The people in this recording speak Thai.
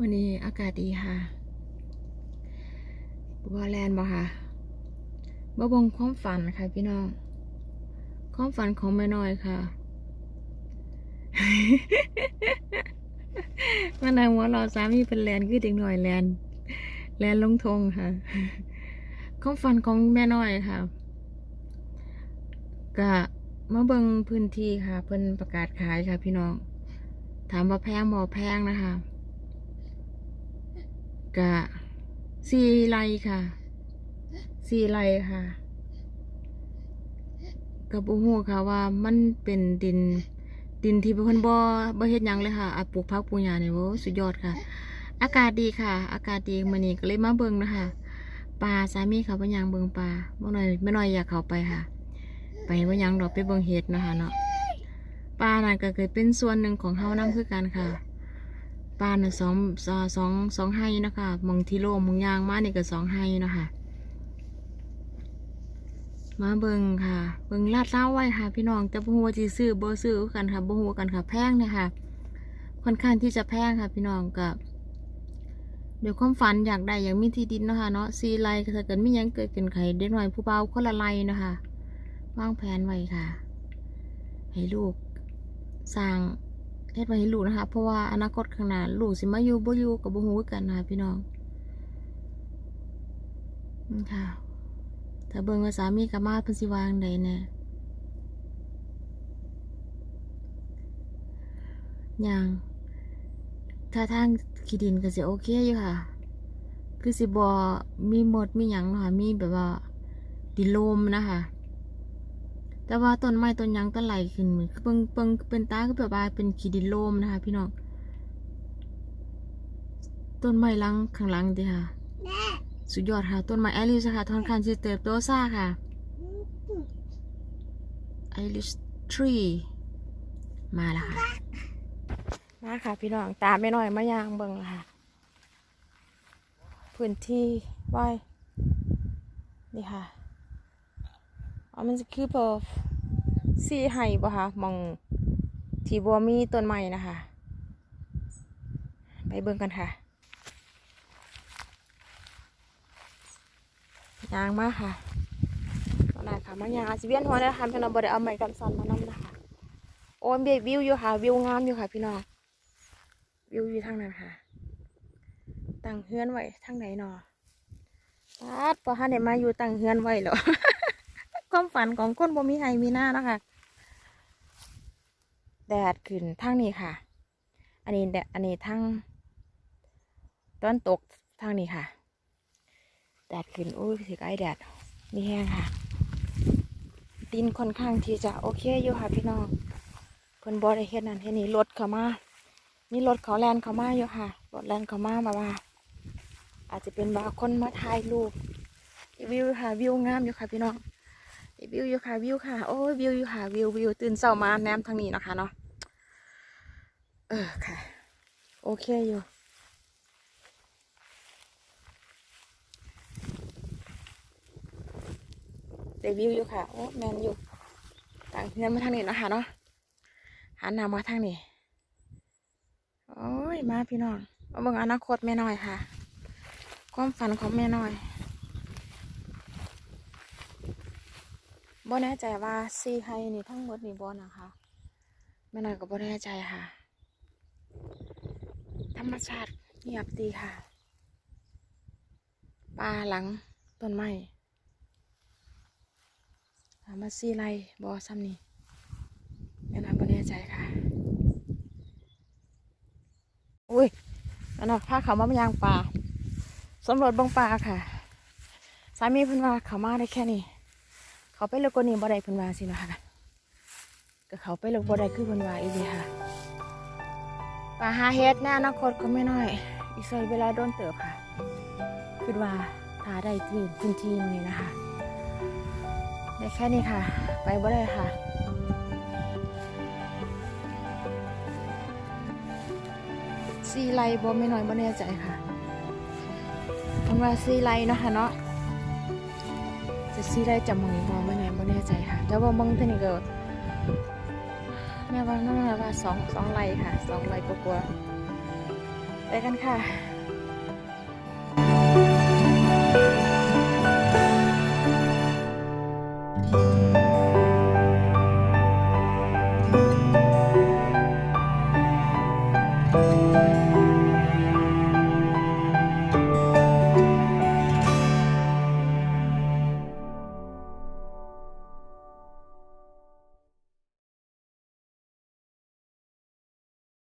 วันนี้อากาศดีค่ะบัวแลนด์บ่ค่ะบ่บงความฝันค่ะพี่น้อง ความฝันของแม่น้อยค่ะวันไหนหัวเราสามีเป็นแลนคือเด็กหน่อยแลนแลนลงทงค่ะความฝันของแม่น้อยค่ะกะมาเบิ่งพื้นที่ค่ะ เพิ่นประกาศขายค่ะ พี่น้อง ถามว่าแพงบ่แพงนะคะ กะสีไรค่ะ สีไรค่ะกับบูฮูค่ะว่ามันเป็นดินดินที่เพิ่นบ่บ่เฮ็ดยังเลยค่ะอาปลูกพักปลูกหญ้านี่โว้สุดยอดค่ะ อากาศดีค่ะ อากาศดีมื้อนี้ก็เลยมาเบิ่งนะคะปลาสามีเขาไปย่างเบิ่งปลาบ่น้อยไม่น้อยอยากเขาไปค่ะ ไปบ่หยังดอกไปเบิ่งเห็ดนะคะเนาะปลาน่ะก็เคยเป็นส่วนหนึ่งของเฮานำคือกันค่ะ ปลาน่ะสองสองสองสองไห้นะคะมองที่โลมองยางมาเนี่ก็สองไห้นะคะมาเบิงค่ะ เบิงลาดเล้าไว้ค่ะ พี่น้องแต่บ่ฮู้ว่าสิซื้อบ่ซื้อกันค่ะบ่ฮู้กันค่ะแพงเนี่ยค่ะค่อนข้างที่จะแพงค่ะ พี่น้องกับเดี๋ยวความฝันอยากได้อย่ากมีที่ดินนะคะเนาะซีไรถ้าเกิดไมีหยังเกิดขึ้นไข่เด็กหน่อยผู้เบาคนละไรเนะคะวางแผนไว้ค่ะ ให้ลูกสร้าง เฮ็ดไว้ให้ลูกนะคะ เพราะว่าอนาคตข้างหน้าลูกสิมาอยู่บ่อยู่กับบ่ฮู้กันนะพี่น้องนะค่ะถ้าเบิ่งว่าสามีกับมาเพิ่นสิวังใดแน่ย่างถ้าทางขี้ดินก็สิโอเคอยู่ค่ะ คือสิบ่มีหมดมีหยังนะค่ะมีแบบว่าดินลมนะคะ แต่ว่าต้นไม้ต้นยังต้นไหลขึ้นเหมือนเปิงเปิงเป็นตาก็แบบว่าเป็นขี้ดินโลมนะคะ พี่น้องต้นไม้ลังข้างลังดิค่ะ สุดยอดค่ะ ต้นไม้ไอริสค่ะทอนคันที่เติบโตซ่าค่ะไอริสทรีมาแล้วค่ะมาค่ะ พี่น้องตามไม่น้อยมายางเบิงค่ะ พื้นที่ไว้นี่ค่ะ อ๋อมันจะคือพอสีไห้ปะคะมองที่บัวมีต้นไม้นะคะ ไปเบิ่งกันค่ะยางมากค่ะตอนนั้นค่ะมายางอาจะเวียนหัวนะคะพี่น้องบได้เอาไม้กันสั่นมานำนะคะโอ้ยเบวิวอยู่ค่ะ วิวงามอยู่ค่ะพี่น้องวิวอยู่ทางนั้นค่ะตั้งเฮือนไว้ทางไหนนอปัดพอฮันเดมาอยู่ตั้งเฮือนไว้แล้ว ความฝันของคนบ่มีไห้มีหน้านะคะแดดขึ้นทางนี้ค่ะ อันนี้แดดอันนี้ทางตอนตกทางนี้ค่ะ แดดขึ้นอุ้ยถือไอแดดมีแห้งค่ะ ดินค่อนข้างที่จะโอเคอยู่ค่ะพี่น้องเพิ่นบอได้เฮ็ดนั่นเฮ็ดนี่รถเข้ามามีรถเขาแลนเข้ามาอยู่ค่ะรถแลนเข้ามามาว่า อาจจะเป็นว่าคนมาถ่ายรูปวิวค่ะวิวงามอยู่ค่ะพี่น้อง วิวอยู่ค่ะวิวค่ะ โอ้ยวิวอยู่ค่ะวิววิวตื่นเช้ามาแนมทางนี้นะคะเนาะเออค่ะ โอเคอยู่เดวิวอยู่ค่ะโอ้แมนอยู่ต่างเงินมาทางนี้นะคะเนาะหันหน้ามาทางนี้โอ้ยมาพี่น้องเอาเบิ่งอนาคตแม่น้อยค่ะ ความฝันของแม่น้อย บ่แน่ใจว่าซีไฮนี่ทั้งหมดนี่บ่นะคะแม่น้อยก็บ่แน่ใจค่ะ ธรรมชาติเงียบดีค่ะป่าหลังต้นไม้มาซีไรบอซ้ำนี่แม่น้อยบ่แน่ใจค่ะ อุ้ยนั่นน่ะพาเขามาเป็นยางป่าสำรวจเบงป่าค่ะ สามีเพิ่นว่าเขามาได้แค่นี้ เขาไปเลิกกว่านี้บ่ได้เพิ่นว่าสินะคะก็เขาไปเลิกบ่ได้คือเพิ่นว่าอีกเค่ะป่าหาเฮ็ดแน่อนาคตก็ไม่น้อย อีกใส่เวลาโดนเติบค่ะคิดว่าถ้าได้ที่พื้นที่นี้นะคะได้แค่นี้ค่ะ ไปบ่ได้ค่ะซีไลบ่ไม่น้อยบ่แน่ใจค่ะมันว่าซีไลเนาะค่ะเนาะ จะซีได้จำมึงบ่ไม่แน่ไม่แน่ใจค่ะ แต่ว่ามึงเท่านี้ก็แม่ว่าน่าว่าสองสองไลค่ะสองไลกว่าๆไปกันค่ะ